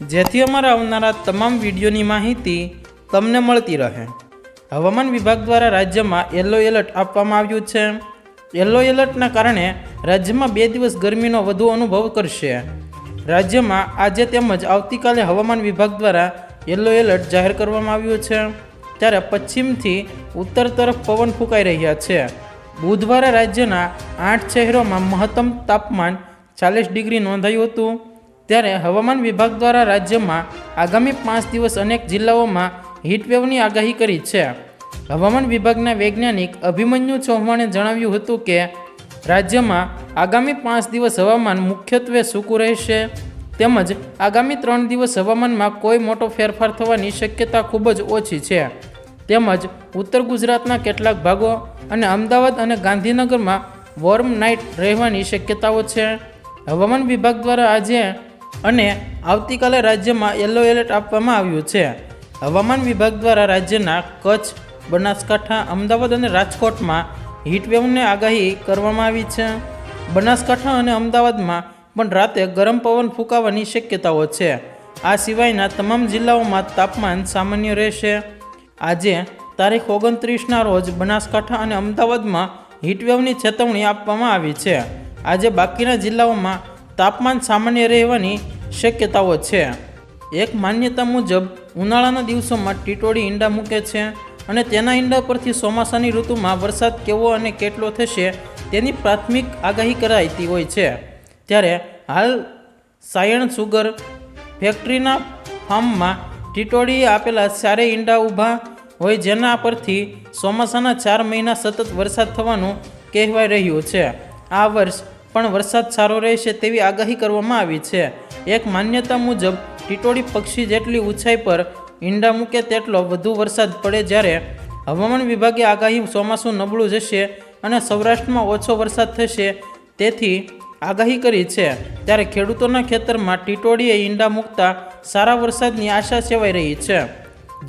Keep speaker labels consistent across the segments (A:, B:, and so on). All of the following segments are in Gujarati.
A: જેથી અમારા આવનારા તમામ વિડીયોની માહિતી તમને મળતી રહે. હવામાન વિભાગ દ્વારા રાજ્યમાં યલો એલર્ટ આપવામાં આવ્યું છે. યલો એલર્ટના કારણે રાજ્યમાં બે દિવસ ગરમીનો વધુ અનુભવ કરશે. રાજ્યમાં આજે તેમજ આવતીકાલે હવામાન વિભાગ દ્વારા યલો એલર્ટ જાહેર કરવામાં આવ્યું છે. ત્યારે પશ્ચિમથી ઉત્તર તરફ પવન ફૂંકાઈ રહ્યા છે. બુધવારે રાજ્યના આઠ શહેરોમાં મહત્તમ તાપમાન ચાલીસ ડિગ્રી નોંધાયું હતું. ત્યારે હવામાન વિભાગ દ્વારા રાજ્યમાં આગામી પાંચ દિવસ અનેક જિલ્લાઓમાં હીટવેવની આગાહી કરી છે. હવામાન વિભાગના વૈજ્ઞાનિક અભિમન્યુ ચૌહાણે જણાવ્યું હતું કે, રાજ્યમાં આગામી પાંચ દિવસ હવામાન મુખ્યત્વે સૂકું રહેશે. તેમજ આગામી ત્રણ દિવસ હવામાનમાં કોઈ મોટો ફેરફાર થવાની શક્યતા ખૂબ જ ઓછી છે. તેમજ ઉત્તર ગુજરાતના કેટલાક ભાગો અને અમદાવાદ અને ગાંધીનગરમાં વોર્મ નાઇટ રહેવાની શક્યતાઓ છે. હવામાન વિભાગ દ્વારા આજે અને આવતીકાલે રાજ્યમાં યલો એલર્ટ આપવામાં આવ્યું છે. હવામાન વિભાગ દ્વારા રાજ્યના કચ્છ, બનાસકાંઠા, અમદાવાદ અને રાજકોટમાં હીટવેવની આગાહી કરવામાં આવી છે. બનાસકાંઠા અને અમદાવાદમાં પણ રાતે ગરમ પવન ફૂંકાવાની શક્યતાઓ છે. આ સિવાયના તમામ જિલ્લાઓમાં તાપમાન સામાન્ય રહેશે. આજે તારીખ ઓગણત્રીસના રોજ બનાસકાંઠા અને અમદાવાદમાં હીટવેવની ચેતવણી આપવામાં આવી છે. આજે બાકીના જિલ્લાઓમાં તાપમાન સામાન્ય રહેવાની શક્યતાઓ છે. એક માન્યતા મુજબ, ઉનાળાના દિવસોમાં ટીટોળી ઈંડા મૂકે છે અને તેના ઈંડા પરથી ચોમાસાની ઋતુમાં વરસાદ કેવો અને કેટલો થશે તેની પ્રાથમિક આગાહી કરાઈતી હોય છે. ત્યારે હાલ સાયણ સુગર ફેક્ટરીના ફાર્મમાં ટીટોળીએ આપેલા ચારે ઈંડા ઊભા હોય જેના પરથી ચોમાસાના ચાર મહિના સતત વરસાદ થવાનું કહેવાય રહ્યું છે. આ વર્ષ પણ વરસાદ સારો રહેશે તેવી આગાહી કરવામાં આવી છે. એક માન્યતા મુજબ, ટીટોળી પક્ષી જેટલી ઊંચાઈ પર ઈંડા મૂકે તેટલો વધુ વરસાદ પડે જ્યારે હવામાન વિભાગે આગાહી ચોમાસું નબળું જશે અને સૌરાષ્ટ્રમાં ઓછો વરસાદ થશે તેથી આગાહી કરી છે. ત્યારે ખેડૂતોના ખેતરમાં ટીટોળીએ ઈંડા મૂકતા સારા વરસાદની આશા સેવાઈ રહી છે.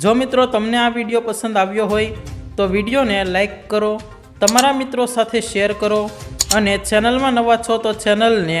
A: જો મિત્રો તમને આ વીડિયો પસંદ આવ્યો હોય, તો વિડીયોને લાઇક કરો, તમારા મિત્રો સાથે શેર કરો અને ચેનલમાં નવા છો તો ચેનલને